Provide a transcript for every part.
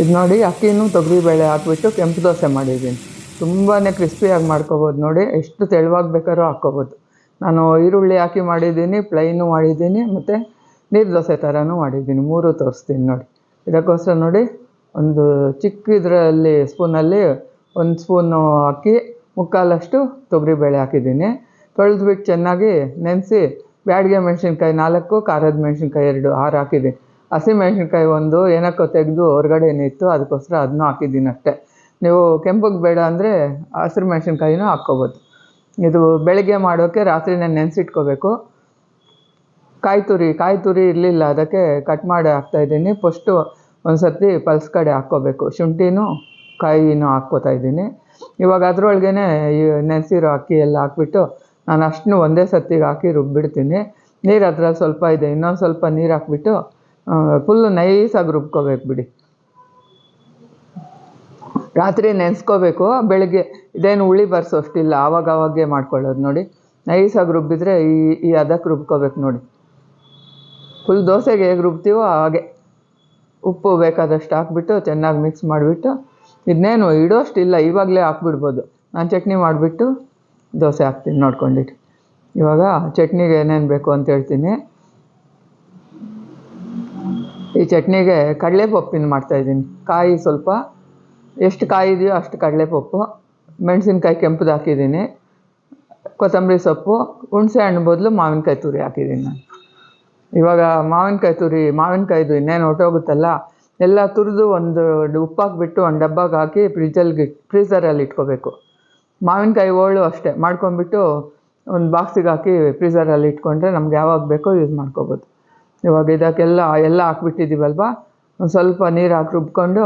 ಇದು ನೋಡಿ ಅಕ್ಕಿನೂ ತೊಗರಿಬೇಳೆ ಹಾಕ್ಬಿಟ್ಟು ಕೆಂಪು ದೋಸೆ ಮಾಡಿದ್ದೀನಿ. ತುಂಬಾ ಕ್ರಿಸ್ಪಿಯಾಗಿ ಮಾಡ್ಕೋಬೋದು ನೋಡಿ, ಎಷ್ಟು ತೆಳುವಾಗಿ ಬೇಕಾದ್ರೂ ಹಾಕ್ಕೋಬೋದು. ನಾನು ಈರುಳ್ಳಿ ಹಾಕಿ ಮಾಡಿದ್ದೀನಿ ಪ್ಲೈನು ಮಾಡಿದ್ದೀನಿ, ಮತ್ತು ನೀರು ದೋಸೆ ಥರನೂ ಮಾಡಿದ್ದೀನಿ, ಮೂರು ತೋರಿಸ್ತೀನಿ ನೋಡಿ. ಇದಕ್ಕೋಸ್ಕರ ನೋಡಿ, ಒಂದು ಚಿಕ್ಕ ಇದರಲ್ಲಿ ಸ್ಪೂನಲ್ಲಿ ಒಂದು ಸ್ಪೂನು ಅಕ್ಕಿ, ಮುಕ್ಕಾಲಷ್ಟು ತೊಗರಿಬೇಳೆ ಹಾಕಿದ್ದೀನಿ. ತೊಳೆದ್ಬಿಟ್ಟು ಚೆನ್ನಾಗಿ ನೆನೆಸಿ, ಬ್ಯಾಡಿಗೆ ಮೆಣಸಿನ್ಕಾಯಿ ನಾಲ್ಕು, ಖಾರದ ಮೆಣಸಿನ್ಕಾಯಿ ಎರಡು, ಆರು ಹಾಕಿದ್ದೀನಿ. ಹಸಿಮೆಣ್ಸಿನ್ಕಾಯಿ ಒಂದು, ಏನಕ್ಕೋ ತೆಗೆದು ಹೊರಗಡೆ ಏನಿತ್ತು ಅದಕ್ಕೋಸ್ಕರ ಅದನ್ನೂ ಹಾಕಿದ್ದೀನಿ ಅಷ್ಟೇ. ನೀವು ಕೆಂಪಗೆ ಬೇಡ ಅಂದರೆ ಹಸಿರು ಮೆಣಸಿನ್ಕಾಯಿನೂ ಹಾಕ್ಕೋಬೋದು. ಇದು ಬೆಳಗ್ಗೆ ಮಾಡೋಕ್ಕೆ ರಾತ್ರಿನೇ ನೆನೆಸಿಟ್ಕೋಬೇಕು. ಕಾಯಿ ತುರಿ ಕಾಯಿ ತುರಿ ಇರಲಿಲ್ಲ ಅದಕ್ಕೆ ಕಟ್ ಮಾಡಿ ಹಾಕ್ತಾಯಿದ್ದೀನಿ ಫಸ್ಟು ಒಂದು ಸರ್ತಿ ಪಲ್ಸ್ ಕಡೆ ಹಾಕ್ಕೋಬೇಕು. ಶುಂಠಿನೂ, ಕಾಯಿನೂ ಹಾಕ್ಕೋತಾ ಇದ್ದೀನಿ. ಇವಾಗ ಅದರೊಳಗೇ ನೆನೆಸಿರೋ ಅಕ್ಕಿ ಎಲ್ಲ ಹಾಕ್ಬಿಟ್ಟು ನಾನು ಅಷ್ಟನ್ನು ಒಂದೇ ಸರ್ತಿಗೆ ಹಾಕಿ ರುಬ್ಬಿಡ್ತೀನಿ. ನೀರು ಅದ್ರಲ್ಲಿ ಸ್ವಲ್ಪ ಇದೆ, ಇನ್ನೊಂದು ಸ್ವಲ್ಪ ನೀರು ಹಾಕ್ಬಿಟ್ಟು ಫುಲ್ಲು ನೈಸಾಗಿ ರುಬ್ಕೋಬೇಕು ಬಿಡಿ. ರಾತ್ರಿ ನೆನೆಸ್ಕೋಬೇಕು, ಬೆಳಗ್ಗೆ ಇದೇನು ಹುಳಿ ಬರ್ಸೋ ಅಷ್ಟಿಲ್ಲ ಆವಾಗ ಆವಾಗೇ ಮಾಡ್ಕೊಳ್ಳೋದು ನೋಡಿ. ನೈಸಾಗಿ ರುಬ್ಬಿದ್ರೆ ಈ ಈ ಅದಕ್ಕೆ ರುಬ್ಕೋಬೇಕು ನೋಡಿ. ಫುಲ್ ದೋಸೆಗೆ ಹೇಗೆ ರುಬ್ತೀವೋ ಹಾಗೆ. ಉಪ್ಪು ಬೇಕಾದಷ್ಟು ಹಾಕ್ಬಿಟ್ಟು ಚೆನ್ನಾಗಿ ಮಿಕ್ಸ್ ಮಾಡಿಬಿಟ್ಟು ಇದನ್ನೇನು ಇಡೋಷ್ಟಿಲ್ಲ, ಇವಾಗಲೇ ಹಾಕ್ಬಿಡ್ಬೋದು. ನಾನು ಚಟ್ನಿ ಮಾಡಿಬಿಟ್ಟು ದೋಸೆ ಹಾಕ್ತೀನಿ ನೋಡ್ಕೊಂಡಿಟ್ಟು ಇವಾಗ ಚಟ್ನಿಗೆ ಏನೇನು ಬೇಕು ಅಂತ ಹೇಳ್ತೀನಿ. ಈ ಚಟ್ನಿಗೆ ಕಡಲೆಪಪ್ಪಿನ ಮಾಡ್ತಾಯಿದ್ದೀನಿ ಕಾಯಿ ಸ್ವಲ್ಪ, ಎಷ್ಟು ಕಾಯಿ ಇದೆಯೋ ಅಷ್ಟು ಕಡಲೆಪಪ್ಪು, ಮೆಣಸಿನ್ಕಾಯಿ ಕೆಂಪುದು ಹಾಕಿದ್ದೀನಿ, ಕೊತ್ತಂಬರಿ ಸೊಪ್ಪು, ಹುಣಸೆ ಹಣ್ಣು ಬದಲು ಮಾವಿನಕಾಯಿ ತುರಿ ಹಾಕಿದ್ದೀನಿ ನಾನು. ಇವಾಗ ಮಾವಿನಕಾಯಿ ತುರಿ, ಮಾವಿನಕಾಯ್ದು ಇನ್ನೇನು ಹೊಟ್ಟೋಗುತ್ತಲ್ಲ ಎಲ್ಲ ತುರಿದು ಒಂದು ಉಪ್ಪು ಹಾಕ್ಬಿಟ್ಟು ಒಂದು ಡಬ್ಬಾಗೆ ಹಾಕಿ ಫ್ರಿಜ್ಜಲ್ಲಿ ಫ್ರೀಝರಲ್ಲಿ ಇಟ್ಕೋಬೇಕು. ಮಾವಿನಕಾಯಿ ಹೋಳು ಅಷ್ಟೇ ಮಾಡ್ಕೊಂಬಿಟ್ಟು ಒಂದು ಬಾಕ್ಸಿಗೆ ಹಾಕಿ ಫ್ರೀಝರಲ್ಲಿ ಇಟ್ಕೊಂಡ್ರೆ ನಮ್ಗೆ ಯಾವಾಗ ಬೇಕೋ ಯೂಸ್ ಮಾಡ್ಕೋಬೋದು. ಇವಾಗ ಇದಕ್ಕೆಲ್ಲ ಎಲ್ಲ ಹಾಕ್ಬಿಟ್ಟಿದ್ದೀವಲ್ವಾ ಒಂದು ಸ್ವಲ್ಪ ನೀರು ಹಾಕಿ ರುಬ್ಕೊಂಡು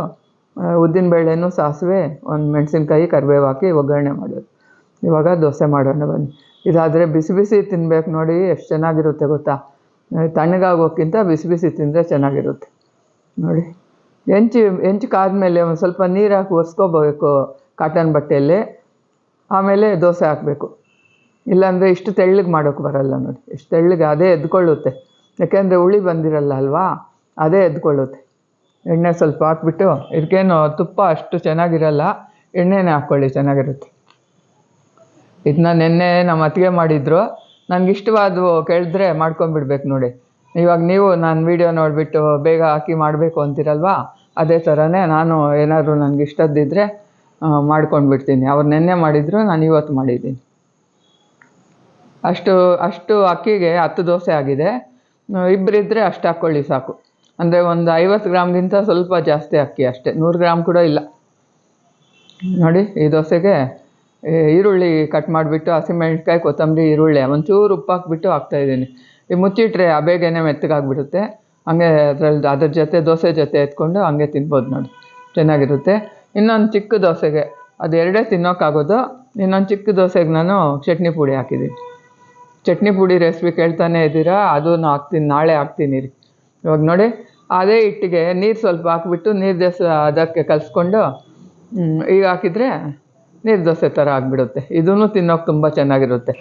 ಉದ್ದಿನಬೇಳೆನೂ ಸಾಸಿವೆ, ಒಂದು ಮೆಣಸಿನ್ಕಾಯಿ ಕರಿಬೇವು ಹಾಕಿ ಒಗ್ಗರಣೆ ಮಾಡೋದು. ಇವಾಗ ದೋಸೆ ಮಾಡೋಣ ಬನ್ನಿ. ಇದಾದರೆ ಬಿಸಿ ಬಿಸಿ ತಿನ್ಬೇಕು ನೋಡಿ, ಎಷ್ಟು ಚೆನ್ನಾಗಿರುತ್ತೆ ಗೊತ್ತಾ? ತಣ್ಣಗಾಗೋಕ್ಕಿಂತ ಬಿಸಿ ಬಿಸಿ ತಿಂದರೆ ಚೆನ್ನಾಗಿರುತ್ತೆ. ನೋಡಿ. ಹೆಂಚು ಹೆಂಚು ಕಾದ್ಮೇಲೆ ಒಂದು ಸ್ವಲ್ಪ ನೀರು ಹಾಕಿ ಒರೆಸ್ಕೋಬೇಕು ಕಾಟನ್ ಬಟ್ಟೆಯಲ್ಲಿ. ಆಮೇಲೆ ದೋಸೆ ಹಾಕಬೇಕು. ಇಲ್ಲಾಂದರೆ ಇಷ್ಟು ತೆಳ್ಳಗೆ ಮಾಡೋಕ್ಕೆ ಬರಲ್ಲ ನೋಡಿ. ಇಷ್ಟು ತೆಳ್ಳಗೆ, ಅದೇ ಎದ್ಕೊಳ್ಳುತ್ತೆ. ಯಾಕೆಂದರೆ ಹುಳಿ ಬಂದಿರಲ್ಲ ಅಲ್ವಾ? ಅದೇ ಎದ್ಕೊಳ್ಳುತ್ತೆ. ಎಣ್ಣೆ ಸ್ವಲ್ಪ ಹಾಕ್ಬಿಟ್ಟು, ಇದಕ್ಕೇನು ತುಪ್ಪ ಅಷ್ಟು ಚೆನ್ನಾಗಿರಲ್ಲ, ಎಣ್ಣೆನೇ ಹಾಕ್ಕೊಳ್ಳಿ, ಚೆನ್ನಾಗಿರುತ್ತೆ. ಇದನ್ನ ನಿನ್ನೆ ನಮ್ಮ ಅತ್ತಿಗೆ ಮಾಡಿದ್ರು. ನನಗೆ ಇಷ್ಟವಾದವು ಕೇಳಿದ್ರೆ ಮಾಡ್ಕೊಂಬಿಡ್ಬೇಕು ನೋಡಿ. ಇವಾಗ ನೀವು ನಾನು ವೀಡಿಯೋ ನೋಡಿಬಿಟ್ಟು ಬೇಗ ಹಾಕಿ ಮಾಡಬೇಕು ಅಂತೀರಲ್ವಾ? ಅದೇ ಥರನೇ ನಾನು ಏನಾದರೂ ನನಗೆ ಇಷ್ಟದ್ದಿದ್ದರೆ ಮಾಡ್ಕೊಂಡು ಬಿಡ್ತೀನಿ ಅವ್ರು ನಿನ್ನೆ ಮಾಡಿದ್ರು, ನಾನು ಇವತ್ತು ಮಾಡಿದ್ದೀನಿ. ಅಷ್ಟು ಅಷ್ಟು ಅಕ್ಕಿಗೆ ಹತ್ತು ದೋಸೆ ಆಗಿದೆ. ಇಬ್ಬರಿದ್ದರೆ ಅಷ್ಟು ಹಾಕ್ಕೊಳ್ಳಿ ಸಾಕು. ಅಂದರೆ ಒಂದು ಐವತ್ತು ಗ್ರಾಮ್ಗಿಂತ ಸ್ವಲ್ಪ ಜಾಸ್ತಿ ಅಕ್ಕಿ ಅಷ್ಟೇ. ನೂರು ಗ್ರಾಮ್ ಕೂಡ ಇಲ್ಲ. ನೋಡಿ, ಈ ದೋಸೆಗೆ ಈರುಳ್ಳಿ ಕಟ್ ಮಾಡಿಬಿಟ್ಟು, ಹಸಿಮೆಣಕಾಯಿ, ಕೊತ್ತಂಬರಿ, ಈರುಳ್ಳಿ, ಒಂಚೂರು ಉಪ್ಪು ಹಾಕ್ಬಿಟ್ಟು ಹಾಕ್ತಾಯಿದ್ದೀನಿ ಈ ಮುಚ್ಚಿಟ್ರೆ ಆ ಬೇಗನೆ ಮೆತ್ತಗಾಗ್ಬಿಡುತ್ತೆ. ಹಂಗೆ ಅದ್ರಲ್ಲಿ, ಅದ್ರ ಜೊತೆ, ದೋಸೆ ಜೊತೆ ಎತ್ಕೊಂಡು ಹಂಗೆ ತಿನ್ಬೋದು ನೋಡಿ. ಚೆನ್ನಾಗಿರುತ್ತೆ. ಇನ್ನೊಂದು ಚಿಕ್ಕ ದೋಸೆಗೆ, ಅದು ಎರಡೇ ತಿನ್ನೋಕ್ಕಾಗೋದು. ಇನ್ನೊಂದು ಚಿಕ್ಕ ದೋಸೆಗೆ ನಾನು ಚಟ್ನಿ ಪುಡಿ ಹಾಕಿದ್ದೀನಿ. ಚಟ್ನಿ ಪುಡಿ ರೆಸಿಪಿ ಕೇಳ್ತಾನೆ ಇದ್ದೀರಾ, ಅದನ್ನು ಹಾಕ್ತೀನಿ, ನಾಳೆ ಹಾಕ್ತೀನಿ ರೀ ಇವಾಗ ನೋಡಿ, ಅದೇ ಹಿಟ್ಟಿಗೆ ನೀರು ಸ್ವಲ್ಪ ಹಾಕ್ಬಿಟ್ಟು ನೀರು ದೋಸೆ, ಅದಕ್ಕೆ ಕಲಿಸ್ಕೊಂಡು ಈಗ ಹಾಕಿದರೆ ನೀರು ದೋಸೆ ಥರ ಆಗಿಬಿಡುತ್ತೆ. ಇದೂ ತಿನ್ನೋಕೆ ತುಂಬ ಚೆನ್ನಾಗಿರುತ್ತೆ.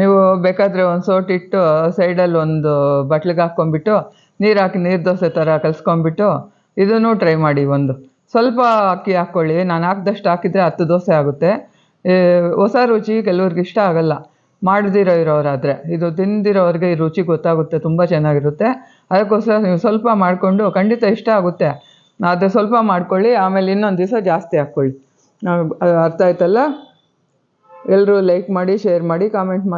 ನೀವು ಬೇಕಾದರೆ ಒಂದು ಸೋಟಿಟ್ಟು ಸೈಡಲ್ಲಿ ಒಂದು ಬಟ್ಲಿಗೆ ಹಾಕ್ಕೊಂಬಿಟ್ಟು ನೀರು ಹಾಕಿ ನೀರು ದೋಸೆ ಥರ ಕಲಿಸ್ಕೊಂಬಿಟ್ಟು ಇದನ್ನು ಟ್ರೈ ಮಾಡಿ ಒಂದು. ಸ್ವಲ್ಪ ಅಕ್ಕಿ ಹಾಕ್ಕೊಳ್ಳಿ ನಾನು ಹಾಕಿದಷ್ಟು ಹಾಕಿದರೆ ಹತ್ತು ದೋಸೆ ಆಗುತ್ತೆ. ಹೊಸ ರುಚಿ, ಕೆಲವ್ರಿಗೆ ಇಷ್ಟ ಆಗಲ್ಲ. ಮಾಡದಿರೋ ಇರೋರಾದರೆ, ಇದು ತಿಂದಿರೋರಿಗೆ ಈ ರುಚಿ ಗೊತ್ತಾಗುತ್ತೆ, ತುಂಬ ಚೆನ್ನಾಗಿರುತ್ತೆ. ಅದಕ್ಕೋಸ್ಕರ ನೀವು ಸ್ವಲ್ಪ ಮಾಡಿಕೊಂಡು, ಖಂಡಿತ ಇಷ್ಟ ಆಗುತ್ತೆ. ಅದು ಸ್ವಲ್ಪ ಮಾಡ್ಕೊಳ್ಳಿ, ಆಮೇಲೆ ಇನ್ನೊಂದು ದಿವಸ ಜಾಸ್ತಿ ಹಾಕ್ಕೊಳ್ಳಿ. ಅರ್ಥ ಆಯ್ತಲ್ಲ? ಎಲ್ಲರೂ ಲೈಕ್ ಮಾಡಿ ಶೇರ್ ಮಾಡಿ ಕಾಮೆಂಟ್ ಮಾಡಿ.